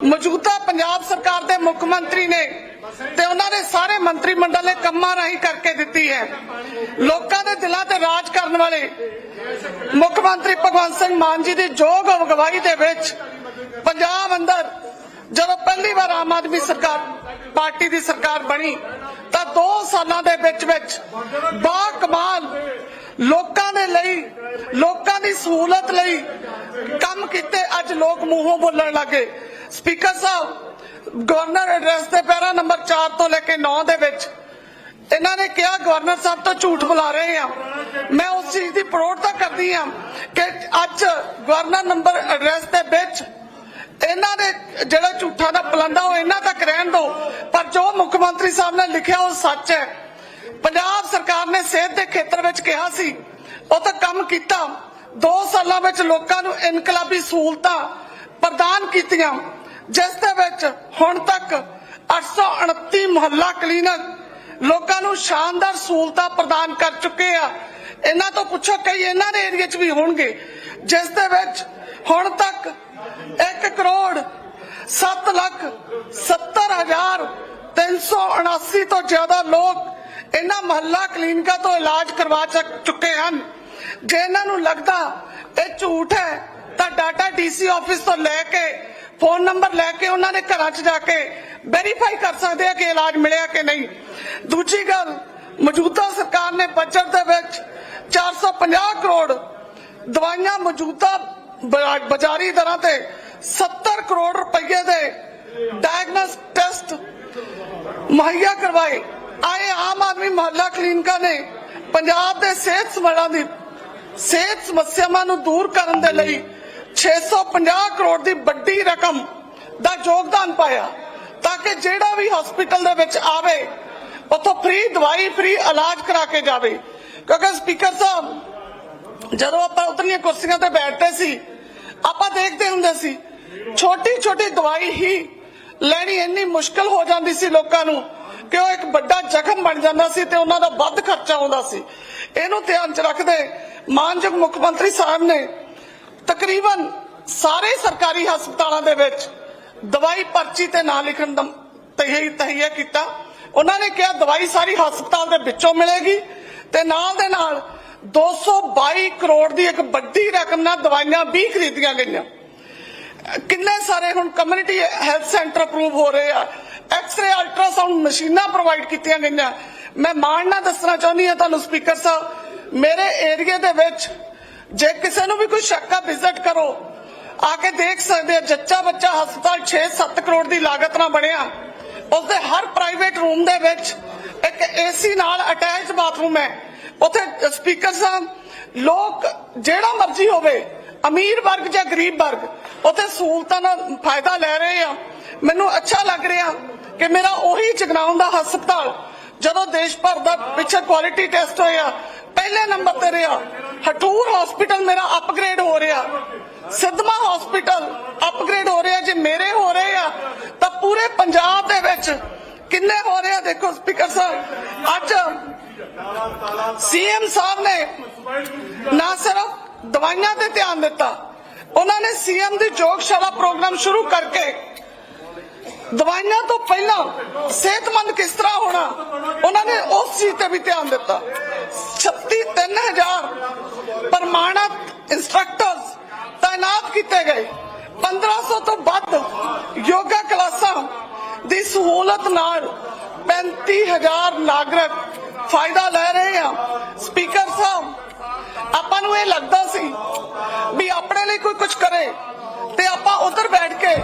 ਮੌਜੂਦਾ ਪੰਜਾਬ ਸਰਕਾਰ ਦੇ ਮੁੱਖ ਮੰਤਰੀ ਨੇ ਤੇ ਉਹਨਾਂ ਦੇ ਸਾਰੇ ਮੰਤਰੀ ਮੰਡਲ ਨੇ ਕੰਮਾਂ ਰਾਹੀਂ ਕਰਕੇ ਦਿੱਤੀ ਹੈ। ਲੋਕਾਂ ਦੇ ਦਿਲਾਂ ਤੇ ਰਾਜ ਕਰਨ ਵਾਲੇ ਮੁੱਖ ਮੰਤਰੀ ਭਗਵੰਤ ਸਿੰਘ ਮਾਨ ਜੀ ਦੀ ਯੋਗ ਅਗਵਾਈ ਦੇ ਵਿੱਚ ਪੰਜਾਬ ਅੰਦਰ ਜਦੋਂ ਪਹਿਲੀ ਵਾਰ ਆਮ ਆਦਮੀ ਸਰਕਾਰ ਪਾਰਟੀ ਦੀ ਸਰਕਾਰ ਬਣੀ, ਤਾਂ 2 ਸਾਲਾਂ ਦੇ ਵਿੱਚ ਵਿੱਚ ਬਾ ਕਮਾਲ ਲੋਕਾਂ ਦੇ ਲਈ, ਲੋਕਾਂ ਦੀ ਸਹੂਲਤ ਲਈ ਕੰਮ ਕੀਤੇ ਅੱਜ ਲੋਕ ਮੂੰਹੋਂ ਬੋਲਣ ਲੱਗੇ। ਸਪੀਕਰ ਸਾਹਿਬ, ਗਵਰਨਰ ਐਡਰੈਸ ਦੇ ਪੈਰਾ ਨੰਬਰ 4 ਤੋਂ ਲੈ ਕੇ 9 ਦੇ ਵਿੱਚ ਇਹਨਾਂ ਨੇ ਕਿਹਾ, ਗਵਰਨਰ ਸਾਹਿਬ ਤੋਂ ਝੂਠ ਬੁਲਾ ਰਹੇ ਆ। ਮੈਂ ਉਸ ਚੀਜ਼ ਦੀ ਪ੍ਰੋੜ ਤਾਂ ਕਰਦੀ ਆ ਕਿ ਅੱਜ ਗਵਰਨਰ ਨੰਬਰ ਐਡਰੈਸ ਦੇ ਵਿੱਚ ਇਹਨਾਂ ਦੇ ਜਿਹੜਾ ਝੂਠਾ ਦਾ ਪਲੰਦਾ ਉਹ ਇਹਨਾਂ ਤੱਕ ਰਹਿਣ ਦੋ। ਪਰ ਜੋ ਮੁੱਖ ਮੰਤਰੀ ਸਾਹਿਬ ਨੇ ਲਿਖਿਆ, ਉਹ ਸੱਚ ਹੈ। ਪੰਜਾਬ ਸਰਕਾਰ ਨੇ ਸਿਹਤ ਦੇ ਖੇਤਰ ਵਿੱਚ ਕਿਹਾ ਸੀ, ਉਹ ਤਾਂ ਕੰਮ ਕੀਤਾ। 2 ਸਾਲਾਂ ਵਿੱਚ ਲੋਕਾਂ ਨੂੰ ਇਨਕਲਾਬੀ ਸਹੂਲਤਾਂ ਪ੍ਰਦਾਨ ਕੀਤੀਆਂ। ਜਿਸ ਦੇ ਵਿੱਚ ਹੁਣ ਤੱਕ 829 ਮੁਹੱਲਾ ਕਲੀਨਿਕ ਲੋਕਾਂ ਨੂੰ ਸ਼ਾਨਦਾਰ ਸਹੂਲਤਾਂ ਪ੍ਰਦਾਨ ਕਰ ਚੁੱਕੇ ਆ। ਇਹਨਾਂ ਤੋਂ ਪੁੱਛੋ ਕਈ ਇਹਨਾਂ ਦੇ ਏਰੀਆ 'ਚ ਵੀ ਹੋਣਗੇ। ਜਿਸ ਦੇ ਵਿੱਚ ਹੁਣ ਤੱਕ 1 ਕਰੋੜ 7 ਲੱਖ 70 ਹਜ਼ਾਰ 379 ਤੋਂ ਜ਼ਿਆਦਾ ਲੋਕ ਇਹਨਾਂ ਮਹੱਲਾ ਕਲੀਨਿਕਾਂ ਤੋਂ ਇਲਾਜ ਕਰਵਾ ਚੁੱਕੇ ਹਨ। ਜੇ ਇਹਨਾਂ ਨੂੰ ਲੱਗਦਾ ਇਹ ਝੂਠ ਹੈ, ਤਾਂ ਡਾਟਾ ਡੀਸੀ ਆਫਿਸ ਤੋਂ ਲੈ ਕੇ ਫੋਨ ਨੰਬਰ ਲੈ ਕੇ ਉਹਨਾਂ ਦੇ ਘਰਾਂ 'ਚ ਜਾ ਕੇ ਵੈਰੀਫਾਈ ਕਰ ਸਕਦੇ ਆ ਕਿ ਇਲਾਜ ਮਿਲਿਆ ਕਿ ਨਹੀਂ। ਦੂਜੀ ਗੱਲ, ਮੌਜੂਦਾ ਸਰਕਾਰ ਨੇ ਬਜਟ ਦੇ ਵਿੱਚ 450 ਕਰੋੜ ਦਵਾਈਆਂ ਮੌਜੂਦਾ ਬਾਜ਼ਾਰੀ ਦਰਾਂ ਤੇ 70 ਕਰੋੜ ਰੁਪਏ ਦੇ ਡਾਇਗਨੋਸ ਟੈਸਟ ਮੁਹੱਈਆ ਕਰਵਾਏ। ਆਏ ਆਮ ਆਦਮੀ ਮੁਹੱਲਾ ਕਲੀਨਿਕਾਂ ਨੇ ਪੰਜਾਬ ਦੇ ਸਿਹਤ ਸੰਭਾਲਾਂ ਦੀ, ਸਿਹਤ ਸਮੱਸਿਆਵਾਂ ਨੂੰ ਦੂਰ ਕਰਨ ਦੇ ਲਈ 650 ਕਰੋੜ ਦੀ ਵੱਡੀ ਰਕਮ ਦਾ ਯੋਗਦਾਨ ਪਾਇਆ ਤਾਂ ਕਿ ਜਿਹੜਾ ਵੀ ਹਸਪੀਟਲ ਦੇ ਵਿੱਚ ਆਵੇ, ਉੱਥੋਂ ਫ੍ਰੀ ਦਵਾਈ ਫ੍ਰੀ ਇਲਾਜ ਕਰਾ ਕੇ ਜਾਵੇ। ਕਿਉਂਕਿ ਸਪੀਕਰ ਸਾਹਿਬ, ਜਦੋਂ ਆਪਾਂ ਉਤਰੀਆਂ ਕੁਰਸੀਆਂ ਤੇ ਬੈਠਦੇ ਸੀ, ਆਪਾਂ ਦੇਖਦੇ ਹੁੰਦੇ ਸੀ ਛੋਟੀ ਛੋਟੀ ਦਵਾਈ ਹੀ ਲੈਣੀ ਇੰਨੀ ਮੁਸ਼ਕਲ ਹੋ ਜਾਂਦੀ ਸੀ ਲੋਕਾਂ ਨੂੰ ਕਿ ਉਹ ਇੱਕ ਵੱਡਾ ਜ਼ਖਮ ਬਣ ਜਾਂਦਾ ਸੀ ਤੇ ਉਹਨਾਂ ਦਾ ਵੱਧ ਖਰਚਾ ਆਉਂਦਾ ਸੀ। ਇਹਨੂੰ ਧਿਆਨ ਚ ਰੱਖਦੇ ਮਾਨਯੋਗ ਮੁੱਖ ਮੰਤਰੀ ਸਾਹਿਬ ਨੇ ਤਕਰੀਬਨ ਸਾਰੇ ਸਰਕਾਰੀ ਹਸਪਤਾਲਾਂ ਦੇ ਵਿੱਚ ਦਵਾਈ ਪਰਚੀ ਤੇ ਨਾਂ ਲਿਖਣ ਦਾ ਤਹੀ ਤਹੀਆ ਕੀਤਾ। ਉਹਨਾਂ ਨੇ ਕਿਹਾ ਦਵਾਈ ਸਾਰੀ ਹਸਪਤਾਲ ਦੇ ਵਿੱਚੋਂ ਮਿਲੇਗੀ ਤੇ ਨਾਲ ਦੇ ਨਾਲ 222 ਕਰੋੜ ਦੀ ਇੱਕ ਵੱਡੀ ਰਕਮ ਨਾਲ ਦਵਾਈਆਂ ਵੀ ਖਰੀਦੀਆਂ ਗਈਆਂ। ਕਿੰਨੇ ਸਾਰੇ ਹੁਣ ਕਮਿਊਨਿਟੀ ਹੈਲਥ ਸੈਂਟਰ ਅਪਰੂਵ ਹੋ ਰਹੇ ਆ। ਐਕਸ-ਰੇ ਅਲਟਰਾਸਾਊਂਡ ਮਸ਼ੀਨਾਂ ਪ੍ਰੋਵਾਈਡ ਕੀਤੀਆਂ ਗਈਆਂ। ਮੈਂ ਮਾਣ ਨਾਲ ਦੱਸਣਾ ਚਾਹੁੰਦੀ ਹਾਂ ਤੁਹਾਨੂੰ ਸਪੀਕਰ ਸਾਹਿਬ, ਮੇਰੇ ਏਰੀਆ ਦੇ ਵਿੱਚ ਜੇ ਕਿਸੇ ਨੂੰ ਵੀ ਕੋਈ ਸ਼ੱਕ ਆ ਵਿਜ਼ਿਟ ਕਰੋ। ਆ ਕੇ ਦੇਖ ਸਕਦੇ ਆ, ਜੱਚਾ ਬੱਚਾ ਹਸਪਤਾਲ 6-7 ਕਰੋੜ ਦੀ ਲਾਗਤ ਨਾਲ ਬਣਿਆ। ਉਸਦੇ ਹਰ ਪ੍ਰਾਈਵੇਟ ਰੂਮ ਦੇ ਵਿੱਚ ਇੱਕ ਏਸੀ ਨਾਲ ਅਟੈਚਡ ਬਾਥਰੂਮ ਹੈ। ਉੱਥੇ ਸਪੀਕਰ ਸਾਹਿਬ ਲੋਕ ਜਿਹੜਾ ਮਰਜ਼ੀ ਹੋਵੇ, ਅਮੀਰ ਵਰਗ ਜਾਂ ਗਰੀਬ ਵਰਗ, ਉੱਥੇ ਸਹੂਲਤਾਂ ਦਾ ਫਾਇਦਾ ਲੈ ਰਹੇ ਆ। ਮੈਨੂੰ ਅੱਛਾ ਲੱਗ ਰਿਹਾ ਕਿ ਮੇਰਾ ਉਹੀ ਜਗਰਾਉਂ ਦਾ ਹਸਪਤਾਲ, ਜਦੋਂ ਦੇਸ਼ ਭਰ ਦਾ ਪਿੱਛੇ ਕੁਆਲਿਟੀ ਟੈਸਟ ਹੋਇਆ ਪਹਿਲੇ ਨੰਬਰ ਤੇ ਰਿਹਾ। ਹਟੂਰ ਹਸਪੀਟਲ ਮੇਰਾ ਅਪਗ੍ਰੇਡ ਹੋ ਰਿਹਾ। ਸਿੱਧਮਾ ਹਸਪੀਟਲ ਅਪਗ੍ਰੇਡ ਹੋ ਰਿਹਾ। ਜੇ ਮੇਰੇ ਹੋ ਰਹੇ ਆ, ਤਾਂ ਪੂਰੇ ਪੰਜਾਬ ਦੇ ਵਿੱਚ ਕਿੰਨੇ ਹੋ ਰਹੇ ਆ ਦੇਖੋ ਸਪੀਕਰ ਸਾਹਿਬ। ਅੱਜ ਸੀਐਮ ਸਾਹਿਬ ਨੇ ਨਾ ਸਿਰਫ ਦਵਾਈਆਂ ਤੇ ਧਿਆਨ ਦਿੱਤਾ, ਉਹਨਾਂ ਨੇ ਸੀਐਮ ਦੀ ਯੋਗਸ਼ਾਲਾ ਪ੍ਰੋਗਰਾਮ ਸ਼ੁਰੂ ਕਰਕੇ ਦਵਾਈਆਂ ਤੋਂ ਪਹਿਲਾਂ ਸਿਹਤਮੰਦ ਕਿਸ ਤਰ੍ਹਾਂ ਹੋਣਾ, ਉਹਨਾਂ ਨੇ ਉਸ ਚੀਜ਼ ਤੇ ਵੀ ਧਿਆਨ ਦਿੱਤਾ। 3000 ਪ੍ਰਮਾਣਿਤ ਇੰਸਟ੍ਰਕਟਰਸ ਤਾਇਨਾਤ ਕੀਤੇ ਗਏ। 1500 ਤੋਂ ਵੱਧ ਯੋਗਾ ਕਲਾਸਾਂ ਦੀ ਸਹੂਲਤ ਨਾਲ 35000 ਨਾਗਰਿਕ ਫਾਇਦਾ ਲੈ ਰਹੇ ਆ। ਸਪੀਕਰ ਸਾਹਿਬ, ਆਪਾਂ ਨੂੰ ਇਹ ਲੱਗਦਾ ਸੀ ਵੀ ਆਪਣੇ ਲਈ ਕੋਈ ਕੁਝ ਕਰੇ ਤੇ ਆਪਾਂ ਉਧਰ ਬੈਠ ਕੇ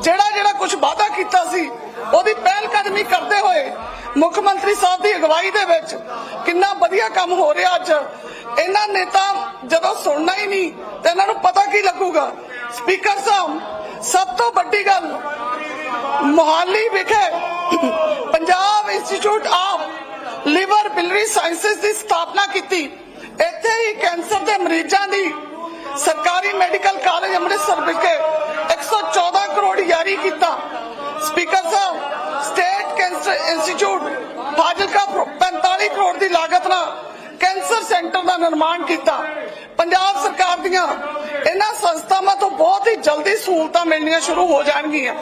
ਜਿਹੜਾ ਜਿਹੜਾ ਕੁਝ ਵਾਅਦਾ ਕੀਤਾ ਸੀ, ਉਹਦੀ ਪਹਿਲ ਕਦਮੀ ਕਰਦੇ ਹੋਏ ਮੁੱਖ ਮੰਤਰੀ ਸਾਹਿਬ ਦੀ ਅਗਵਾਈ ਦੇ ਵਿੱਚ ਕਿੰਨਾ ਵਧੀਆ ਕੰਮ ਹੋ ਰਿਹਾ ਅੱਜ। ਇਹਨਾਂ ਨੇਤਾ ਜਦੋਂ ਸੁਣਨਾ ਹੀ ਨਹੀਂ, ਤੇ ਇਹਨਾਂ ਨੂੰ ਪਤਾ ਕੀ ਲੱਗੂਗਾ? ਸਪੀਕਰ ਸਾਹਿਬ, ਸਭ ਤੋਂ ਵੱਡੀ ਗੱਲ ਮੋਹਾਲੀ ਵਿਖੇ Punjab institute of liver biliary sciences ਦੀ ਸਥਾਪਨਾ ਕੀਤੀ। ਇੱਥੇ ਹੀ ਕੈਂਸਰ ਦੇ ਮਰੀਜ਼ਾਂ ਦੀ ਸਰਕਾਰੀ ਮੈਡੀਕਲ ਕਾਲਜ ਅੰਮ੍ਰਿਤਸਰ ਵਿਖੇ 114 ਕਰੋੜ ਜਾਰੀ ਕੀਤਾ ਸਪੀਕਰ ਸਾਹਿਬ state cancer institute Fazilka 45 crore ਦੀ ਲਾਗਤ ਨਾਲ ਕੈਂਸਰ ਸੈਂਟਰ ਦਾ ਨਿਰਮਾਣ ਕੀਤਾ। ਪੰਜਾਬ ਸਰਕਾਰ ਦੀਆਂ ਇਹਨਾਂ ਸੰਸਥਾਵਾਂ ਤੋਂ ਬਹੁਤ ਹੀ ਜਲਦੀ ਸਹੂਲਤਾਂ ਮਿਲਣੀਆਂ ਸ਼ੁਰੂ ਹੋ ਜਾਣਗੀਆਂ।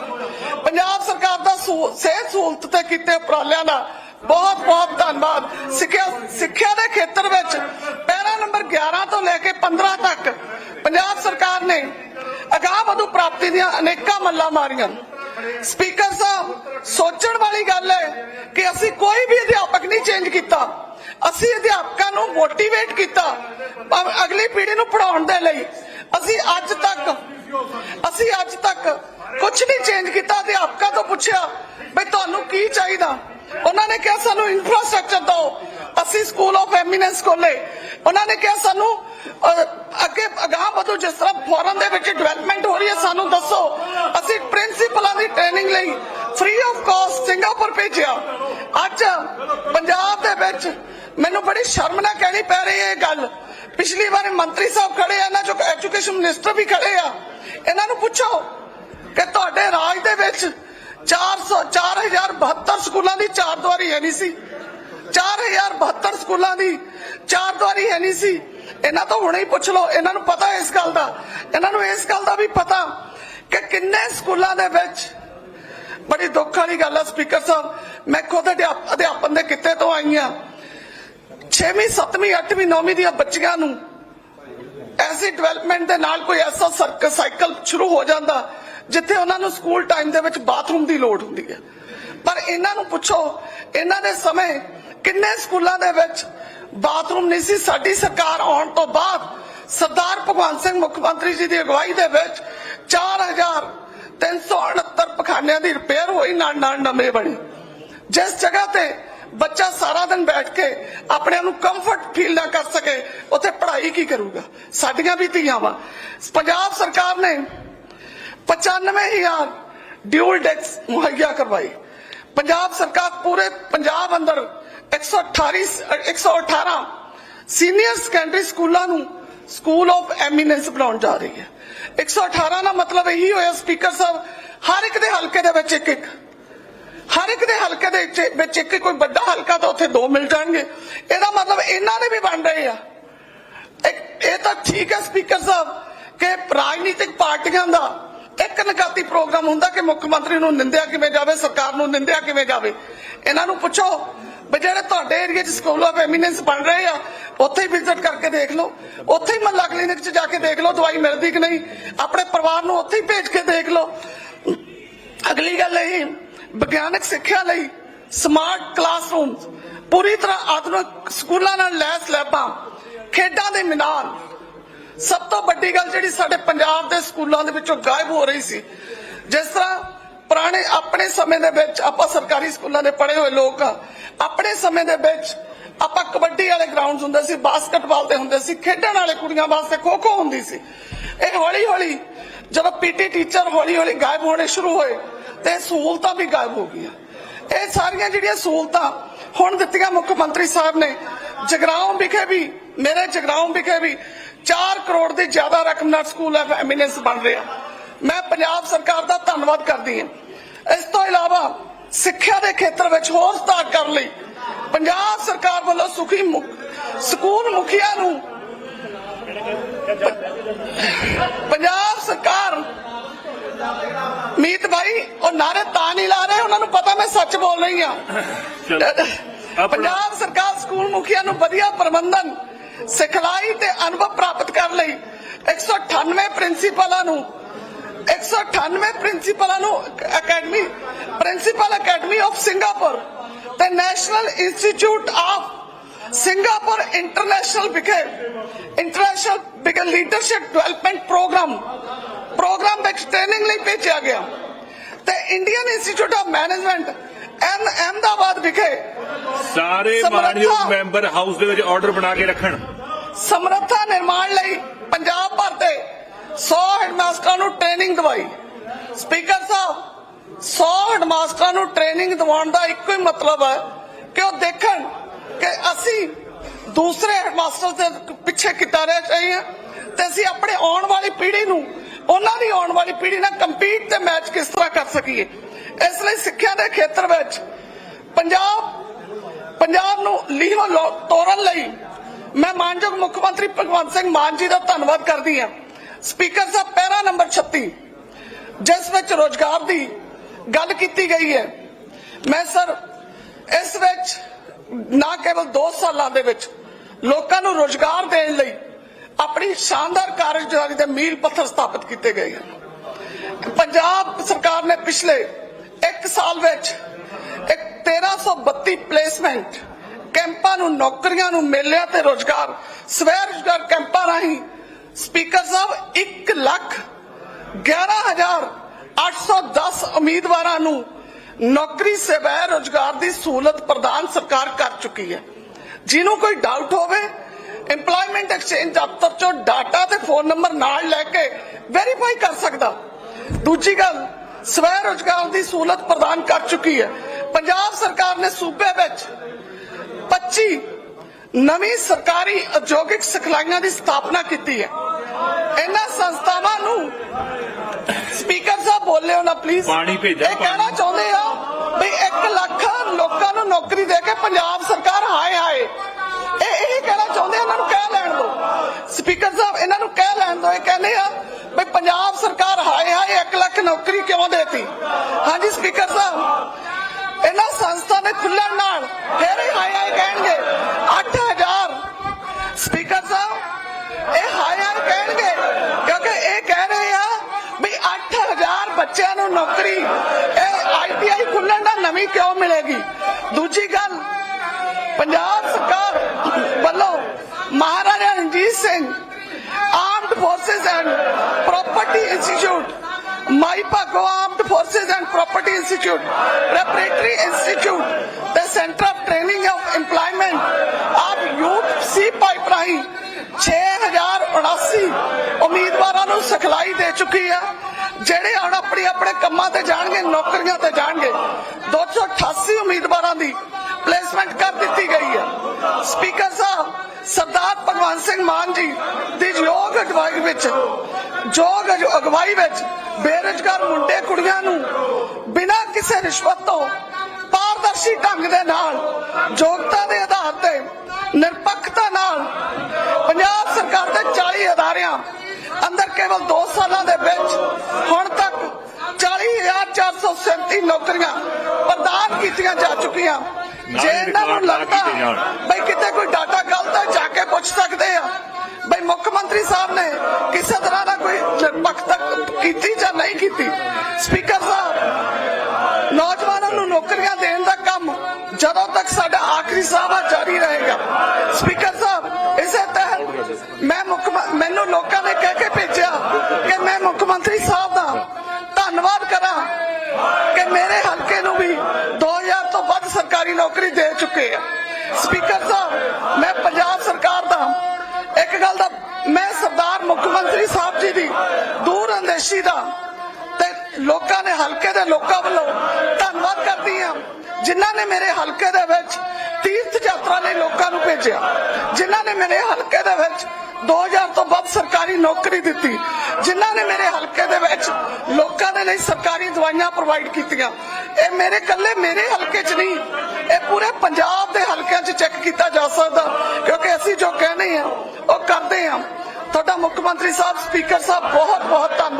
ਪੰਜਾਬ ਸਰਕਾਰ ਦਾ ਸਿਹਤ ਸਹੂਲਤ ਤੇ ਕੀਤੇ ਉਪਰਾਲਿਆਂ ਦਾ ਬਹੁਤ ਬਹੁਤ ਧੰਨਵਾਦ। ਸਿੱਖਿਆ ਸਿੱਖਿਆ ਦੇ ਖੇਤਰ ਵਿੱਚ ਪੈਰਾ ਨੰਬਰ 11 ਤੋਂ ਲੈ ਕੇ 15 ਤੱਕ ਪੰਜਾਬ ਸਰਕਾਰ ਨੇ ਅਗਾਹ ਵਧੂ ਪ੍ਰਾਪਤੀ ਦੀਆਂ ਅਨੇਕਾਂ ਮੱਲਾਂ ਮਾਰੀਆਂ। ਸਪੀਕਰ ਸਾਹਿਬ ਸੋਚਣ ਵਾਲੀ ਗੱਲ ਹੈ ਕਿ ਅਸੀਂ ਕੋਈ ਵੀ ਅਧਿਆਪਕ ਨਹੀਂ ਚੇਂਜ ਕੀਤਾ। ਅਸੀਂ ਅਧਿਆਪਕਾਂ ਨੂੰ ਮੋਟੀਵੇਟ ਕੀਤਾ ਅਗਲੀ ਪੀੜ੍ਹੀ ਨੂੰ ਪੜਾਉਣ ਦੇ ਲਈ। ਅਸੀਂ ਅੱਜ ਤੱਕ, ਅਸੀਂ ਅੱਜ ਤੱਕ ਕੁਝ ਨਹੀਂ ਚੇਂਜ ਕੀਤਾ। ਅਧਿਆਪਕਾਂ ਤੋਂ ਪੁੱਛਿਆ ਵੀ ਤੁਹਾਨੂੰ ਕੀ ਚਾਹੀਦਾ? ਉਹਨਾਂ ਨੇ ਕਿਹਾ, ਸਾਨੂੰ ਇਨਫਰਾਸਟ੍ਰਕਚਰ ਦਿਓ। ਅਸੀਂ ਸਕੂਲ ਆਫ ਐਮੀਨੈਂਸ ਖੋਲੇ ਉਹਨਾਂ ਨੇ ਕਿਹਾ, ਸਾਨੂੰ ਅੱਗੇ ਅਗਾਹ ਵਧੋ। ਜਿਸ ਤਰ੍ਹਾਂ ਫੋਰਨ ਦੇ ਵਿੱਚ ਡਿਵੈਲਪਮੈਂਟ ਹੋ ਰਹੀ ਹੈ, ਸਾਨੂੰ ਦੱਸੋ। ਅਸੀਂ ਪ੍ਰਿੰਸੀਪਲਾਂ ਦੀ ਟ੍ਰੇਨਿੰਗ ਲਈ ਫ੍ਰੀ ਆਫ ਕਾਸਟ ਸਿੰਗਾਪੁਰ ਭੇਜਿਆ। ਅੱਜ ਪੰਜਾਬ ਦੇ ਵਿੱਚ ਮੈਨੂੰ ਬੜੀ ਸ਼ਰਮ ਨਾਲ ਕਹਿਣੀ ਪੈ ਰਹੀ ਹੈ ਇਹ ਗੱਲ। ਪਿਛਲੀ ਵਾਰ ਮੰਤਰੀ ਸਾਹਿਬ ਖੜੇ ਆ ਨਾ ਜੋ ਐਜੂਕੇਸ਼ਨ ਮਿਨਿਸਟਰ ਵੀ ਖੜੇ ਆ। ਇਹਨਾਂ ਨੂੰ ਪੁੱਛੋ ਕਿ ਤੁਹਾਡੇ ਰਾਜ ਦੇ ਵਿੱਚ 400 4072 ਸਕੂਲਾਂ ਦੀ ਚਾਰ ਦੀਵਾਰੀ ਹੈ ਨਹੀਂ ਸੀ। 4072 ਸਕੂਲਾਂ ਦੀ ਚਾਰ ਦੁਆਰੀ ਹੈ ਨਹੀਂ ਸੀ। ਇਹਨਾਂ ਤੋਂ ਹੁਣੇ ਹੀ ਪੁੱਛ ਲਓ, ਇਹਨਾਂ ਨੂੰ ਪਤਾ ਇਸ ਗੱਲ ਦਾ। ਇਹਨਾਂ ਨੂੰ ਇਸ ਗੱਲ ਦਾ ਵੀ ਪਤਾ ਕਿ ਕਿੰਨੇ ਸਕੂਲਾਂ ਦੇ ਵਿੱਚ ਬੜੀ ਦੁੱਖ ਵਾਲੀ ਗੱਲ ਹੈ ਸਪੀਕਰ ਸਾਹਿਬ। ਮੈਂ ਖੁਦ ਅਧਿਆਪਨ ਦੇ ਕਿੱਤੇ ਤੋਂ ਆਈ ਹਾਂ 6ਵੀਂ 7ਵੀਂ 8ਵੀਂ 9ਵੀਂ ਦੀਆਂ ਬੱਚੀਆਂ ਨੂੰ ਐਸੀ ਡਿਵੈਲਪਮੈਂਟ ਦੇ ਨਾਲ ਕੋਈ ਐਸਾ ਸਰਕਲ ਸਾਈਕਲ ਸ਼ੁਰੂ ਹੋ ਜਾਂਦਾ ਜਿੱਥੇ ਉਹਨਾਂ ਨੂੰ ਸਕੂਲ ਟਾਈਮ ਦੇ ਵਿੱਚ ਬਾਥਰੂਮ ਦੀ ਲੋੜ ਹੁੰਦੀ ਹੈ ਪਰ ਇਹਨਾਂ ਨੂੰ ਪੁੱਛੋ, ਇਹਨਾਂ ਦੇ ਸਮੇਂ ਕਿੰਨੇ ਸਕੂਲਾਂ ਦੇ ਵਿੱਚ ਬਾਥਰੂਮ ਨਹੀਂ ਸੀ? ਸਾਡੀ ਸਰਕਾਰ ਆਉਣ ਤੋਂ ਬਾਅਦ ਸਰਦਾਰ ਭਗਵੰਤ ਸਿੰਘ ਮੁੱਖ ਮੰਤਰੀ ਜੀ ਦੀ ਅਗਵਾਈ ਦੇ ਵਿੱਚ 4369 ਪਖਾਨਿਆਂ ਦੀ ਰਿਪੇਅਰ ਹੋਈ, ਨਾਲ ਨਾਲ ਨਵੇਂ ਬਣੇ। ਜਿਸ ਜਗ੍ਹਾ ਤੇ ਬੱਚਾ ਸਾਰਾ ਦਿਨ ਬੈਠ ਕੇ ਆਪਣੇ ਆਪ ਨੂੰ ਕੰਫਰਟ ਫੀਲ ਨਾ ਕਰ ਸਕੇ, ਉੱਥੇ ਪੜ੍ਹਾਈ ਕੀ ਕਰੂਗਾ? ਸਾਡੀਆਂ ਵੀ ਧੀਆਂ ਵਾ ਪੰਜਾਬ ਸਰਕਾਰ ਨੇ 95000 ਡਿਊਲ ਡੈਕਸ ਮੁਹੱਈਆ ਕਰਵਾਈ। ਪੰਜਾਬ ਸਰਕਾਰ ਪੂਰੇ ਪੰਜਾਬ ਅੰਦਰ 118 118 ਸੀਨੀਅਰ ਸੈਕੰਡਰੀ ਸਕੂਲਾਂ ਨੂੰ ਸਕੂਲ ਆਫ ਐਮੀਨੈਂਸ ਬਣਾਉਣ ਜਾ ਰਹੀ ਹੈ। 118 ਦਾ ਮਤਲਬ ਇਹੀ ਹੋਇਆ, ਸਪੀਕਰ ਸਾਹਿਬ, ਹਰ ਇੱਕ ਦੇ ਹਲਕੇ ਦੇ ਵਿੱਚ ਇੱਕ ਇੱਕ ਹਰ ਇੱਕ ਦੇ ਹਲਕੇ ਦੇ ਵਿੱਚ- ਇੱਕ ਕੋਈ ਵੱਡਾ ਹਲਕਾ ਤਾਂ ਉੱਥੇ ਦੋ ਮਿਲ ਜਾਣਗੇ। ਇਹਦਾ ਮਤਲਬ ਇਹਨਾਂ ਦੇ ਵੀ ਬਣ ਰਹੇ ਆ। ਇਹ ਤਾਂ ਠੀਕ ਹੈ ਸਪੀਕਰ ਸਾਹਿਬ, ਕਿ ਰਾਜਨੀਤਿਕ ਪਾਰਟੀਆਂ ਦਾ ਇੱਕ ਨਕਾਤੀ ਪ੍ਰੋਗਰਾਮ ਹੁੰਦਾ ਕਿ ਮੁੱਖ ਮੰਤਰੀ ਨੂੰ ਨਿੰਦਿਆ ਕਿਵੇਂ ਜਾਵੇ, ਸਰਕਾਰ ਨੂੰ ਨਿੰਦਿਆ ਕਿਵੇਂ ਜਾਵੇ। ਇਹਨਾਂ ਨੂੰ ਪੁੱਛੋ ਵੀ ਜਿਹੜੇ ਤੁਹਾਡੇ ਏਰੀਆ 'ਚ ਸਕੂਲ ਆਫ ਐਮੀਨੈਂਸ ਬਣ ਰਹੇ ਆ, ਉੱਥੇ ਹੀ ਵਿਜ਼ਿਟ ਕਰਕੇ ਦੇਖ ਲਓ। ਉੱਥੇ ਹੀ ਮੱਲਾ ਕਲੀਨਿਕ 'ਚ ਜਾ ਕੇ ਦੇਖ ਲਓ ਦਵਾਈ ਮਿਲਦੀ ਕਿ ਨਹੀਂ। ਆਪਣੇ ਪਰਿਵਾਰ ਨੂੰ ਉੱਥੇ ਹੀ ਭੇਜ ਕੇ ਦੇਖ ਲਓ। ਅਗਲੀ ਗੱਲ ਇਹ, ਵਿਗਿਆਨਕ ਸਿੱਖਿਆ ਲਈ ਸਮਾਰਟ ਕਲਾਸਰੂਮ ਪੂਰੀ ਤਰ੍ਹਾਂ ਆਧੁਨਿਕ ਸਕੂਲਾਂ ਨਾਲ ਲੈਸ ਲੈਬਾਂ, ਖੇਡਾਂ ਦੇ ਮੈਦਾਨ ਸਭ ਤੋਂ ਵੱਡੀ ਗੱਲ ਜਿਹੜੀ ਸਾਡੇ ਪੰਜਾਬ ਦੇ ਸਕੂਲਾਂ ਦੇ ਵਿੱਚੋਂ ਗਾਇਬ ਹੋ ਰਹੀ ਸੀ। ਜਿਸ ਤਰ੍ਹਾਂ ਪੁਰਾਣੇ ਆਪਣੇ ਸਮੇਂ ਦੇ ਵਿੱਚ ਆਪਾਂ ਸਰਕਾਰੀ ਸਕੂਲਾਂ ਦੇ ਪੜ੍ਹੇ ਹੋਏ ਲੋਕ ਆ, ਆਪਣੇ ਸਮੇਂ ਦੇ ਵਿੱਚ ਆਪਾਂ ਕਬੱਡੀ ਵਾਲੇ ਗਰਾਊਂਡਸ ਹੁੰਦੇ ਸੀ ਬਾਸਕਟਬਾਲ ਦੇ ਹੁੰਦੇ ਸੀ, ਖੇਡਣ ਵਾਲੇ ਕੁੜੀਆਂ ਵਾਸਤੇ ਖੋ ਖੋ ਹੁੰਦੀ ਸੀ। ਇਹ ਹੌਲੀ ਹੌਲੀ ਜਦੋਂ ਪੀਟੀ ਟੀਚਰ ਹੌਲੀ ਹੌਲੀ ਗਾਇਬ ਹੋਣੇ ਸ਼ੁਰੂ ਹੋਏ, ਤੇ ਸਹੂਲਤਾਂ ਵੀ ਗਾਇਬ ਹੋ ਗਈਆਂ। ਇਹ ਸਾਰੀਆਂ ਜਿਹੜੀਆਂ ਸਹੂਲਤਾਂ ਹੁਣ ਦਿੱਤੀਆਂ ਮੁੱਖ ਮੰਤਰੀ ਸਾਹਿਬ ਨੇ, ਜਗਰਾਉਂ ਵਿਖੇ ਵੀ, ਮੇਰੇ ਜਗਰਾਉਂ ਵਿਖੇ ਵੀ 4 ਕਰੋੜ ਦੀ ਜ਼ਿਆਦਾ ਰਕਮ ਨਾਲ ਸਕੂਲ ਆਫ ਐਮੀਨੈਂਸ ਬਣ ਰਿਹਾ। ਮੈਂ ਪੰਜਾਬ ਸਰਕਾਰ ਦਾ ਧੰਨਵਾਦ ਕਰਦੀ ਹਾਂ। ਇਸ ਤੋਂ ਇਲਾਵਾ ਸਿੱਖਿਆ ਦੇ ਖੇਤਰ ਵਿੱਚ ਹੋਰ ਸੁਧਾਰ ਕਰਨ ਲਈ ਪੰਜਾਬ ਸਰਕਾਰ ਵੱਲੋਂ ਸੁਖੀ ਮੁਖ- ਸਕੂਲ ਮੁਖੀਆਂ ਨੂੰ ਪੰਜਾਬ ਸਰਕਾਰ ਮੀਤ ਭਾਈ ਉਹ ਨਾਰੇ ਤਾਂ ਨਹੀਂ ਲਾ ਰਹੇ ਉਹਨਾਂ ਨੂੰ ਪਤਾ ਮੈਂ ਸੱਚ ਬੋਲ ਰਹੀ ਹਾਂ। ਪੰਜਾਬ ਸਰਕਾਰ ਸਕੂਲ ਮੁਖੀਆਂ ਨੂੰ ਵਧੀਆ ਪ੍ਰਬੰਧਨ ਸਿਖਲਾਈ ਤੇ ਅਨੁਭਵ ਪ੍ਰਾਪਤ ਕਰਨ ਲਈ 198 ਪ੍ਰਿੰਸੀਪਲਾਂ ਨੂੰ 198 ਪ੍ਰਿੰਸੀਪਲਾਂ ਨੂੰ academy principal academy of Singapore ਤੇ national institute of Singapore international ਵਿਖੇ ਇੰਟਰਨੈਸ਼ਨਲ ਵਿਖੇ ਲੀਡਰਸ਼ਿਪ ਡਿਵੈਲਪਮੈਂਟ ਪ੍ਰੋਗਰਾਮ ਪ੍ਰੋਗਰਾਮ ਵਿੱਚ ਟ੍ਰੇਨਿੰਗ ਲਈ ਭੇਜਿਆ ਗਿਆ ਤੇ Indian institute of management M Ahmedabad ਵਿਖੇ ਸਾਰੇ। ਮਾਨਯੋਗ ਮੈਂਬਰ ਹਾਊਸ ਦੇ ਵਿੱਚ ਆਰਡਰ ਬਣਾ ਕੇ ਰੱਖਣ ਸਮਰੱਥਾ ਨਿਰਮਾਣ ਲਈ ਪੰਜਾਬ ਭਰ ਦੇ 100 ਹੈਡਮਾਸਟਰਾਂ ਨੂੰ ਟ੍ਰੇਨਿੰਗ ਦਵਾਈ। ਸਪੀਕਰ ਸਾਹਿਬ 100 ਹੈਡਮਾਸਟਰਾਂ ਨੂੰ ਟ੍ਰੇਨਿੰਗ ਦਿਵਾਉਣ ਦਾ ਇੱਕੋ ਹੀ ਮਤਲਬ ਹੈ ਕਿ ਉਹ ਦੇਖਣ ਕਿ ਅਸੀਂ ਦੂਸਰੇ ਹੈਡਮਾਸਟਰ ਦੇ ਪਿੱਛੇ ਕਿੱਦਾਂ ਰਹਿ ਰਹੇ ਤੇ ਅਸੀਂ ਆਪਣੇ ਆਉਣ ਵਾਲੀ ਪੀੜ੍ਹੀ ਨੂੰ, ਉਹਨਾਂ ਦੀ ਆਉਣ ਵਾਲੀ ਪੀੜ੍ਹੀ ਨਾਲ ਕੰਪੀਟ ਤੇ ਮੈਚ ਕਿਸ ਤਰ੍ਹਾਂ ਕਰ ਸਕੀਏ। ਇਸ ਲਈ ਸਿੱਖਿਆ ਦੇ ਖੇਤਰ ਵਿੱਚ ਪੰਜਾਬ ਪੰਜਾਬ ਨੂੰ ਲੀਹੋਂ ਲੋ- ਤੋਰਨ ਲਈ ਮੈਂ ਮਾਨਯੋਗ ਮੁੱਖ ਮੰਤਰੀ ਭਗਵੰਤ ਸਿੰਘ ਮਾਨ ਜੀ ਦਾ ਧੰਨਵਾਦ ਕਰਦੀ ਹਾਂ। ਸਪੀਕਰ ਸਾਹਿਬ ਪੈਰਾ ਨੰਬਰ 36 ਜਿਸ ਵਿੱਚ ਰੋਜ਼ਗਾਰ ਦੀ ਗੱਲ ਕੀਤੀ ਗਈ ਹੈ। ਮੈਂ ਸਰ, ਇਸ ਵਿੱਚ ਨਾ ਕੇਵਲ 2 ਸਾਲਾਂ ਦੇ ਵਿੱਚ ਲੋਕਾਂ ਨੂੰ ਰੋਜ਼ਗਾਰ ਦੇਣ ਲਈ ਆਪਣੀ ਸ਼ਾਨਦਾਰ ਕਾਰਜਕਾਰੀ ਦੇ ਮੀਲ ਪੱਥਰ ਸਥਾਪਿਤ ਕੀਤੇ ਗਏ ਹਨ। ਪੰਜਾਬ ਸਰਕਾਰ ਨੇ ਪਿਛਲੇ 1 ਸਾਲ ਵਿੱਚ ਇੱਕ 1332 ਪਲੇਸਮੈਂਟ ਕੈਂਪਾਂ ਨੂੰ, ਨੌਕਰੀਆਂ ਨੂੰ, ਮੇਲਿਆਂ ਤੇ ਰੋਜ਼ਗਾਰ, ਸਵੈ ਰੋਜ਼ਗਾਰ ਕੈਂਪਾਂ ਰਾਹੀਂ ਸਪੀਕਰ ਸਾਹਿਬ 1 ਲੱਖ 11810 ਉਮੀਦਵਾਰਾਂ ਨੂੰ ਨੌਕਰੀ ਸਵੈ ਰੋਜ਼ਗਾਰ ਦੀ ਸਹੂਲਤ ਪ੍ਰਦਾਨ ਸਰਕਾਰ ਕਰ ਚੁੱਕੀ ਹੈ। ਜਿਹਨੂੰ ਕੋਈ ਡਾਊਟ ਹੋਵੇ, EMPLOYMENT ਐਕਸਚੇਂਜ ਦਫ਼ਤਰ ਚੋਂ ਡਾਟਾ ਤੇ ਫੋਨ ਨੰਬਰ ਨਾਲ ਲੈ ਕੇ ਵੈਰੀਫਾਈ ਕਰ ਸਕਦਾ। ਦੂਜੀ ਗੱਲ, ਸਵੈ ਰੋਜ਼ਗਾਰ ਦੀ ਸਹੂਲਤ ਪ੍ਰਦਾਨ ਕਰ ਚੁੱਕੀ ਹੈ। ਪੰਜਾਬ ਸਰਕਾਰ ਨੇ ਸੂਬੇ ਵਿੱਚ 25 ਨਵੀਂ ਸਰਕਾਰੀ ਉਦਯੋਗਿਕ ਸਿਖਲਾਈਆਂ ਦੀ ਸਥਾਪਨਾ ਕੀਤੀ ਹੈ। ਇਹਨਾਂ ਸੰਸਥਾਵਾਂ ਨੂੰ ਸਪੀਕਰ ਸਾਹਿਬ ਬੋਲਿਓ ਨਾ ਪਲੀਜ਼ ਪਾਣੀ ਭੇਜੋ, ਇਹ ਕਹਿਣਾ। ਚਾਹੁੰਦੇ ਆ ਵੀ 1 ਲੱਖ ਲੋਕਾਂ ਨੂੰ ਨੌਕਰੀ ਦੇ ਕੇ ਪੰਜਾਬ ਸਰਕਾਰ ਹਾਏ ਹਾਏ। ਇਹ ਇਹ ਕਹਿਣਾ ਚਾਹੁੰਦੇ ਇਹਨਾਂ ਨੂੰ ਕਹਿ ਲੈਣ ਦਿਓ। ਸਪੀਕਰ ਸਾਹਿਬ ਇਹਨਾਂ ਨੂੰ ਕਹਿ ਲੈਣ ਦਿਓ ਇਹ ਕਹਿੰਦੇ ਆ ਵੀ ਪੰਜਾਬ ਸਰਕਾਰ ਹਾਏ ਹਾਏ 1 ਲੱਖ ਨੌਕਰੀ ਕਿਉਂ ਦੇਤੀ? ਹਾਂਜੀ ਸਪੀਕਰ ਸਾਹਿਬ। ਇਹਨਾਂ ਸੰਸਥਾ ਦੇ ਖੁੱਲਣ ਨਾਲ ਫੇਰ ਹਾਏ ਹਾਏ ਕਹਿਣਗੇ। 8000 ਸਪੀਕਰ ਸਾਹਿਬ ਇਹ ਹਾਏ ਹਾਏ ਕਹਿਣਗੇ ਕਿਉਂਕਿ ਇਹ ਕਹਿ ਰਹੇ ਆ ਵੀ 8000 ਬੱਚਿਆਂ ਨੂੰ ਨੌਕਰੀ, ਇਹ ਆਈਟੀਆਈ ਖੁੱਲਣ ਦਾ ਨਵੀਂ ਕਿਉਂ ਮਿਲੇਗੀ? ਦੂਜੀ ਗੱਲ, ਪੰਜਾਬ ਸਰਕਾਰ ਵੱਲੋਂ Maharaja Ranjit Singh armed forces and property institute Mai Bhago armed forces and property institute preparatory institute ਤੇ centre of training of EMPLOYMENT of youth ਸੀ ਪਾਈਪ ਰਾਹੀਂ 6079 ਉਮੀਦਵਾਰਾਂ ਨੂੰ ਸਿਖਲਾਈ ਦੇ ਚੁੱਕੀ ਆ। ਜਿਹੜੇ ਹੁਣ ਆਪਣੀ ਆਪਣੇ ਕੰਮਾਂ ਤੇ ਜਾਣਗੇ, ਨੌਕਰੀਆਂ ਤੇ ਜਾਣਗੇ 288 ਉਮੀਦਵਾਰਾਂ ਦੀ ਪਲੇਸਮੈਂਟ ਕਰ ਦਿੱਤੀ ਗਈ ਹੈ ਸਪੀਕਰ ਸਾਹਿਬ, ਸਰਦਾਰ ਭਗਵੰਤ ਸਿੰਘ ਮਾਨ ਜੀ ਦੀ ਯੋਗ ਅਗਵਾਈ ਵਿੱਚ, ਯੋਗ ਅਗਵਾਈ ਵਿੱਚ ਬੇਰੁਜ਼ਗਾਰ ਮੁੰਡੇ ਕੁੜੀਆਂ ਨੂੰ ਬਿਨਾਂ ਕਿਸੇ ਰਿਸ਼ਵਤ ਤੋਂ ਪਾਰਦਰਸ਼ੀ ਢੰਗ ਦੇ ਨਾਲ ਯੋਗਤਾ ਦੇ ਆਧਾਰ ਤੇ ਨਿਰਪੱਖਤਾ ਨਾਲ ਪੰਜਾਬ ਸਰਕਾਰ ਦੇ 40 ਅਦਾਰਿਆਂ ਅੰਦਰ ਕੇਵਲ 2 ਸਾਲਾਂ ਦੇ ਵਿੱਚ ਹੁਣ ਤੱਕ 40437 ਨੌਕਰੀਆਂ ਪ੍ਰਦਾਨ ਕੀਤੀਆਂ ਜਾ ਚੁੱਕੀਆਂ। ਜੇ ਇਹਨਾਂ ਨੂੰ ਲੱਗਦਾ। ਬਈ ਕਿਤੇ ਕੋਈ ਡਾਟਾ ਗਲਤ ਹੈ ਜਾ ਕੇ ਪੁੱਛ ਸਕਦੇ ਆ। ਬਈ ਮੁੱਖ ਮੰਤਰੀ ਸਾਹਿਬ ਨੇ ਕਿਸੇ ਤਰ੍ਹਾਂ ਦਾ ਕੋਈ ਨਿਰਪੱਖਤਾ ਕੀਤੀ ਜਾਂ ਨਹੀਂ ਕੀਤੀ? ਸਪੀਕਰ ਸਾਹਿਬ ਜਦੋਂ ਤੱਕ ਸਾਡਾ ਆਖਰੀ ਸਾਹ ਜਾਰੀ ਰਹੇਗਾ। ਸਪੀਕਰ ਸਾਹਿਬ, ਇਸੇ ਤਹਿਤ ਮੈਂ ਮੁੱਖ ਮੈਨੂੰ ਲੋਕਾਂ ਨੇ ਕਹਿ ਕੇ ਭੇਜਿਆ ਕਿ ਮੈਂ ਮੁੱਖ ਮੰਤਰੀ ਸਾਹਿਬ ਦਾ ਧੰਨਵਾਦ ਕਰਾਂ ਕਿ ਮੇਰੇ ਹਲਕੇ ਨੂੰ ਵੀ 2000 ਤੋਂ ਵੱਧ ਸਰਕਾਰੀ ਨੌਕਰੀ ਦੇ ਚੁੱਕੇ ਆ। ਸਪੀਕਰ ਸਾਹਿਬ, ਮੈਂ ਪੰਜਾਬ ਸਰਕਾਰ ਦਾ ਇੱਕ ਗੱਲ ਦਾ, ਮੈਂ ਸਰਦਾਰ ਮੁੱਖ ਮੰਤਰੀ ਸਾਹਿਬ ਜੀ ਦੀ ਦੂਰ ਅੰਦੇਸ਼ੀ ਦਾ ਤੇ ਲੋਕਾਂ ਨੇ, ਹਲਕੇ ਦੇ ਲੋਕਾਂ ਵੱਲੋਂ ਧੰਨਵਾਦ ਕਰਦੀ ਹਾਂ ਜਿਨ੍ਹਾਂ ਨੇ ਮੇਰੇ ਹਲਕੇ ਦੇ ਵਿੱਚ ਤੀਰਥ ਯਾਤਰਾ ਲਈ ਲੋਕਾਂ ਨੂੰ ਭੇਜਿਆ, ਜਿਨ੍ਹਾਂ ਨੇ ਮੇਰੇ ਹਲਕੇ ਦੇ ਵਿੱਚ 2000 ਤੋਂ ਵੱਧ ਸਰਕਾਰੀ ਨੌਕਰੀ ਦਿੱਤੀ, ਜਿਨ੍ਹਾਂ ਨੇ ਮੇਰੇ ਹਲਕੇ ਦੇ ਵਿੱਚ ਲੋਕਾਂ ਦੇ ਲਈ ਸਰਕਾਰੀ ਦਵਾਈਆਂ ਪ੍ਰੋਵਾਈਡ ਕੀਤੀਆਂ। ਇਹ ਮੇਰੇ ਇਕੱਲੇ ਮੇਰੇ ਹਲਕੇ 'ਚ ਨਹੀਂ, ਇਹ ਪੂਰੇ ਪੰਜਾਬ ਦੇ ਹਲਕਿਆਂ 'ਚ ਚੈੱਕ ਕੀਤਾ ਜਾ ਸਕਦਾ, ਕਿਉਂਕਿ ਅਸੀਂ ਜੋ ਕਹਿੰਦੇ ਹਾਂ, ਉਹ ਕਰਦੇ ਹਾਂ। ਤੁਹਾਡਾ ਮੁੱਖ ਮੰਤਰੀ ਸਾਹਿਬ, ਸਪੀਕਰ ਸਾਹਿਬ ਬਹੁਤ ਬਹੁਤ ਧੰਨਵਾਦ।